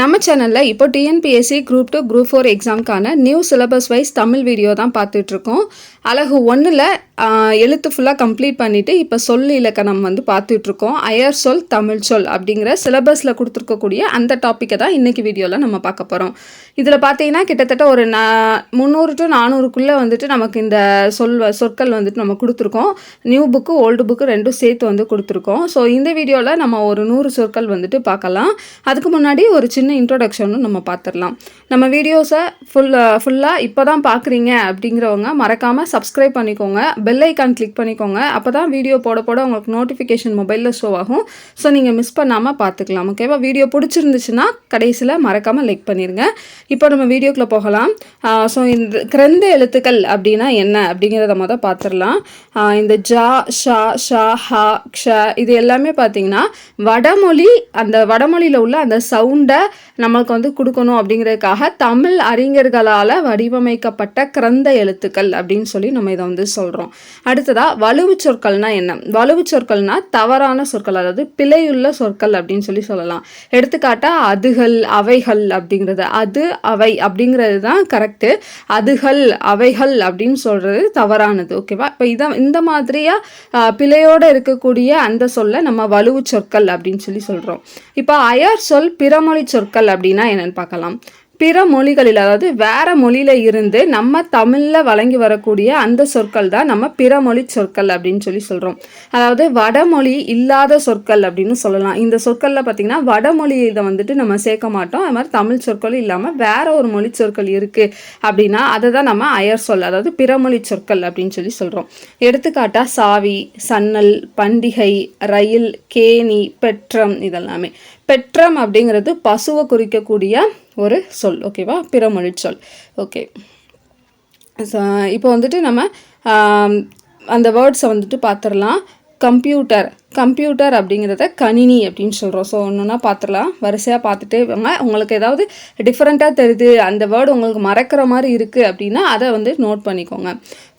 நம்ம சேனலில் இப்போ TNPSC group two group four எக்ஸாம்க்கான new syllabus wise Tamil video தான் பார்த்துட்ருக்கோம். அழகு ஒன்றில் எழுத்து ஃபுல்லாக கம்ப்ளீட் பண்ணிவிட்டு இப்போ சொல் இலக்கணம் வந்து பார்த்துட்ருக்கோம். அயர் சொல் தமிழ் சொல் அப்படிங்கிற சிலபஸில் கொடுத்துருக்கக்கூடிய அந்த டாப்பிக்கை தான் இன்றைக்கி வீடியோவில் நம்ம பார்க்க போகிறோம் இதில் பார்த்தீங்கன்னா கிட்டத்தட்ட ஒரு நா முந்நூறு டு நானூறுக்குள்ளே வந்துட்டு நமக்கு இந்த சொல் சொற்கள் வந்துட்டு நம்ம கொடுத்துருக்கோம். நியூ புக்கு ஓல்டு புக்கு ரெண்டும் சேர்த்து வந்து கொடுத்துருக்கோம். ஸோ இந்த வீடியோவில் நம்ம ஒரு நூறு சொற்கள் வந்துட்டு பார்க்கலாம். அதுக்கு முன்னாடி ஒரு சின்ன சின்ன இன்ட்ரோடக்ஷனும் நம்ம பார்த்துடலாம் நம்ம வீடியோஸை ஃபுல் ஃபுல்லாக இப்போ தான் பார்க்குறீங்க அப்படிங்கிறவங்க மறக்காமல் சப்ஸ்கிரைப் பண்ணிக்கோங்க. பெல் ஐக்கான் கிளிக் பண்ணிக்கோங்க. அப்போ தான் வீடியோ போட போட உங்களுக்கு நோட்டிஃபிகேஷன் மொபைலில் ஷோ ஆகும். ஸோ நீங்கள் மிஸ் பண்ணாமல் பார்த்துக்கலாம் ஓகேவா வீடியோ பிடிச்சிருந்துச்சுன்னா கடைசியில் மறக்காமல் லைக் பண்ணிடுங்க இப்போ நம்ம வீடியோக்குள்ளே போகலாம். ஸோ இந்த கிரந்த எழுத்துக்கள் அப்படின்னா என்ன அப்படிங்கிறத மொதல் பார்த்துடலாம் இந்த ஜா ஷா ஷா ஹா க்ஷ இது எல்லாமே பார்த்தீங்கன்னா வடமொழி அந்த வடமொழியில் உள்ள அந்த சவுண்டை நம்மளுக்கு வந்து கொடுக்கணும் அப்படிங்கிறதுக்காக தமிழ் அறிஞர்களால் வடிவமைக்கப்பட்ட கிரந்த எழுத்துக்கள் அப்படின்னு சொல்லி நம்ம இதை வந்து சொல்கிறோம் அடுத்ததா வலுவு சொற்கள்னா என்ன? வலுவு சொற்கள்னால் தவறான சொற்கள் அதாவது பிழையுள்ள சொற்கள் அப்படின்னு சொல்லி சொல்லலாம். எடுத்துக்காட்டா அதுகள் அவைகள் அப்படிங்கிறது. அது அவை அப்படிங்கிறது தான் கரெக்டு அதுகள் அவைகள் அப்படின்னு சொல்கிறது தவறானது ஓகேவா இப்போ இதான் இந்த மாதிரியாக பிழையோடு இருக்கக்கூடிய அந்த சொல்லை நம்ம வலுவு சொற்கள் அப்படின்னு சொல்லி சொல்கிறோம் இப்போ அயர் சொல் பிறமொழி சொற்கள் சொற்கள் அப்படின்னா என்னென்னு பார்க்கலாம். பிற மொழிகளில் அதாவது வேற மொழியில் இருந்து நம்ம தமிழில் வழங்கி வரக்கூடிய அந்த சொற்கள் தான் நம்ம பிறமொழி சொற்கள் அப்படின்னு சொல்லி சொல்கிறோம் அதாவது வடமொழி இல்லாத சொற்கள் அப்படின்னு சொல்லலாம். இந்த சொற்களில் பார்த்தீங்கன்னா வடமொழி இதை வந்துட்டு நம்ம சேர்க்க மாட்டோம். அது மாதிரி தமிழ் சொற்கள் இல்லாமல் வேற ஒரு மொழி சொற்கள் இருக்குது அப்படின்னா அதை தான் நம்ம அயர் சொல் அதாவது பிறமொழி சொற்கள் அப்படின்னு சொல்லி சொல்கிறோம் எடுத்துக்காட்டாக சாவி சன்னல் பண்டிகை ரயில் கேணி பெற்றம் இதெல்லாமே. பெற்றம் அப்படிங்கிறது பசுவை குறிக்கக்கூடிய ஒரு சொல். ஓகேவா பிறமொழி சொல். ஓகே இப்போ வந்துட்டு நம்ம அந்த வேர்ட்ஸை வந்துட்டு பார்த்துடலாம் கம்ப்யூட்டர் கம்ப்யூட்டர் அப்படிங்கிறத கணினி அப்படின்னு சொல்கிறோம் ஸோ ஒன்றுனா பார்த்துடலாம் வரிசையாக பார்த்துட்டே வாங்க. உங்களுக்கு ஏதாவது டிஃப்ரெண்ட்டாக தெரியுது அந்த வேர்டு உங்களுக்கு மறக்கிற மாதிரி இருக்குது அப்படின்னா அதை வந்து நோட் பண்ணிக்கோங்க.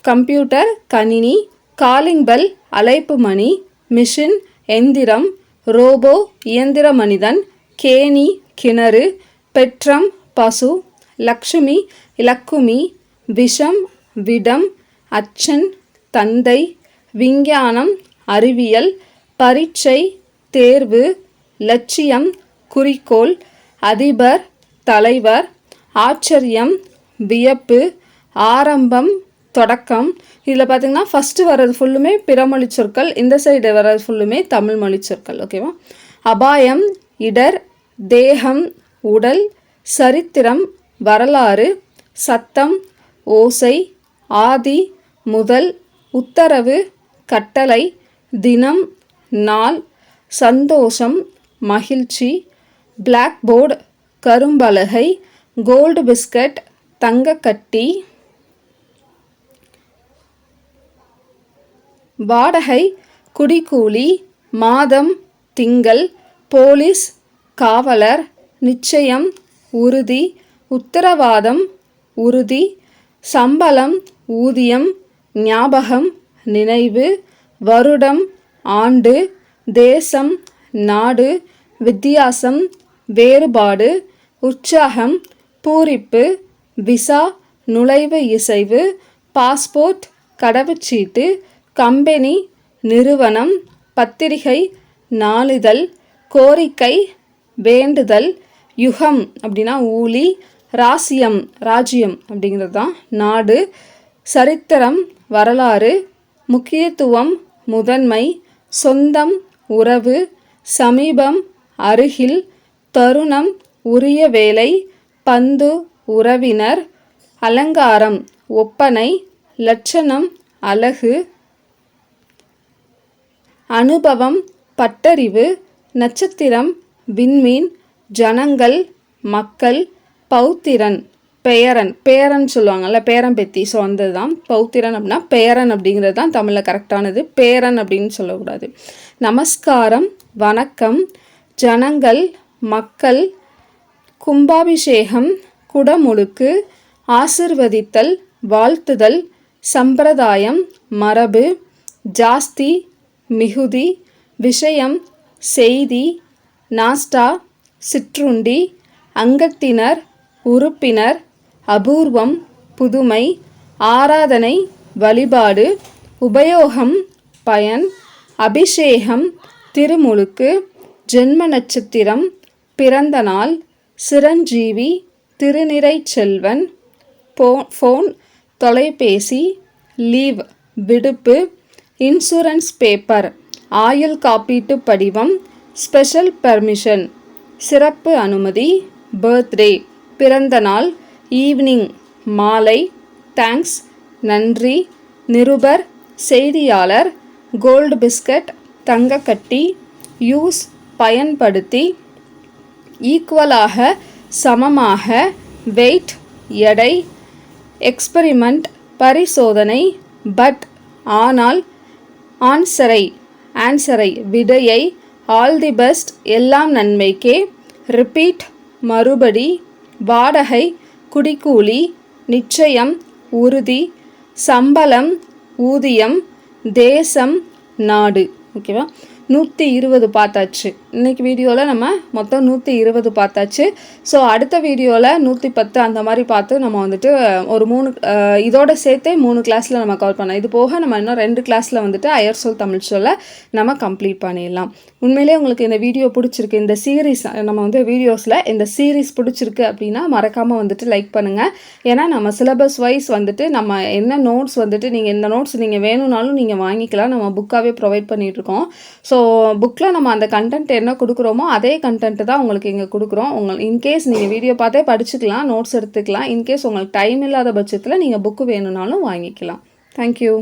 கம்ப்யூட்டர் கணினி காலிங் பெல் அழைப்பு மணி மிஷின் எந்திரம் ரோபோ இயந்திர மனிதன் கேணி கிணறு பெற்றம் பசு லக்ஷ்மி இலக்குமி விஷம் விடம் அச்சன் தந்தை விஞ்ஞானம் அறிவியல் பரீட்சை தேர்வு லட்சியம் குறிக்கோள் அதிபர் தலைவர் ஆச்சரியம் வியப்பு ஆரம்பம் தொடக்கம். இதில் பார்த்திங்கன்னா ஃபஸ்ட்டு வர்றது ஃபுல்லுமே பிறமொழி சொற்கள் இந்த சைடு வர்றது ஃபுல்லுமே தமிழ் மொழி சொற்கள் ஓகேவா அபாயம் இடர் தேகம் உடல் சரித்திரம் வரலாறு சத்தம் ஓசை ஆதி முதல் உத்தரவு கட்டளை தினம் நாள் சந்தோஷம் மகிழ்ச்சி பிளாக் போர்டு கரும்பலகை கோல்டு பிஸ்கட் தங்கக்கட்டி வாடகை குடிக்கூலி மாதம் திங்கள் போலீஸ் காவலர் நிச்சயம் உறுதி உத்தரவாதம் உறுதி சம்பளம் ஊதியம் ஞாபகம் நினைவு வருடம் ஆண்டு தேசம் நாடு வித்தியாசம் வேறுபாடு உற்சாகம் பூரிப்பு விசா நுழைவு இசைவு பாஸ்போர்ட் கடவுச்சீட்டு கம்பெனி நிறுவனம் பத்திரிகை நாளிதழ் கோரிக்கை வேண்டுதல் யுகம் அப்படின்னா ஊழி ராசியம் ராஜ்யம் அப்படிங்கிறது தான். நாடு சரித்திரம் வரலாறு முக்கியத்துவம் முதன்மை சொந்தம் உறவு சமீபம் அருகில் தருணம் உரிய வேலை பந்து உறவினர் அலங்காரம் ஒப்பனை லட்சணம் அழகு அனுபவம் பட்டறிவு நட்சத்திரம் விண்மீன் ஜனங்கள் மக்கள் பௌத்திரன் பெயரன் பேரன் சொல்லுவாங்கல்ல பேரன் பெத்தி. ஸோ அந்த தான் பௌத்திரன் அப்படின்னா பேரன் அப்படிங்கிறது தான் தமிழில் கரெக்டானது பேரன் அப்படின்னு சொல்லக்கூடாது. நமஸ்காரம் வணக்கம் ஜனங்கள் மக்கள் கும்பாபிஷேகம் குடமுழுக்கு ஆசிர்வதித்தல் வாழ்த்துதல் சம்பிரதாயம் மரபு ஜாஸ்தி மிகுதி விஷயம் செய்தி நாஸ்டா சிற்றுண்டி அங்கத்தினர் உறுப்பினர் அபூர்வம் புதுமை ஆராதனை வழிபாடு உபயோகம் பயன் அபிஷேகம் திருமுழுக்கு ஜென்ம நட்சத்திரம் பிறந்த நாள் சிரஞ்சீவி திருநிறை செல்வன் போ ஃபோன் தொலைபேசி லீவ் விடுப்பு இன்சூரன்ஸ் பேப்பர் ஆயுள் காப்பீட்டு படிவம் ஸ்பெஷல் பெர்மிஷன் சிறப்பு அனுமதி பர்த்டே பிறந்தநாள் ஈவினிங் மாலை தேங்க்ஸ் நன்றி நிருபர் செய்தியாளர் கோல்டு பிஸ்கட் தங்கக்கட்டி யூஸ் பயன்படுத்தி ஈக்குவலாக சமமாக வெயிட் எடை எக்ஸ்பெரிமெண்ட் பரிசோதனை பட் ஆனால் ஆன்சரை ஆன்சரை விடையை ஆல் தி பெஸ்ட் எல்லாம் நன்மைக்கே. ரிப்பீட் மறுபடி வாடகை குடிக்கூலி நிச்சயம் உறுதி சம்பளம் ஊதியம் தேசம் நாடு. ஓகேவா நூற்றி இருபது பார்த்தாச்சு. இன்றைக்கி வீடியோவில் நம்ம மொத்தம் நூற்றி இருபது பார்த்தாச்சு. ஸோ அடுத்த வீடியோவில் நூற்றி பத்து அந்த மாதிரி பார்த்து நம்ம வந்துட்டு ஒரு மூணு இதோட சேர்த்தே மூணு கிளாஸில் நம்ம கவர் பண்ணலாம். இது போக நம்ம இன்னும் ரெண்டு கிளாஸில் வந்துட்டு அயர் சொல் தமிழ் சொல்ல நம்ம கம்ப்ளீட் பண்ணிடலாம். உண்மையிலே உங்களுக்கு இந்த வீடியோ பிடிச்சிருக்கு. இந்த சீரீஸ் நம்ம வந்து வீடியோஸில் இந்த சீரீஸ் பிடிச்சிருக்கு அப்படின்னா மறக்காமல் வந்துட்டு லைக் பண்ணுங்கள் ஏன்னா நம்ம சிலபஸ் வைஸ் வந்துட்டு நம்ம என்ன நோட்ஸ் வந்துட்டு நீங்கள் இந்த நோட்ஸ் நீங்கள் வேணும்னாலும் நீங்கள் வாங்கிக்கலாம். நம்ம புக்காகவே ப்ரொவைட் பண்ணிகிட்ருக்கோம் ஸோ புக்கில் நம்ம அந்த கண்டென்ட் என்ன கொடுக்குறோமோ அதே கண்டென்ட் தான் உங்களுக்கு இங்கே கொடுக்குறோம். உங்கள் இன்கேஸ் நீங்கள் வீடியோ பார்த்தே படிச்சுக்கலாம் நோட்ஸ் எடுத்துக்கலாம். இன்கேஸ் உங்களுக்கு டைம் இல்லாத பட்சத்தில் நீங்கள் புக்கு வேணும்னாலும் வாங்கிக்கலாம். தேங்க்யூ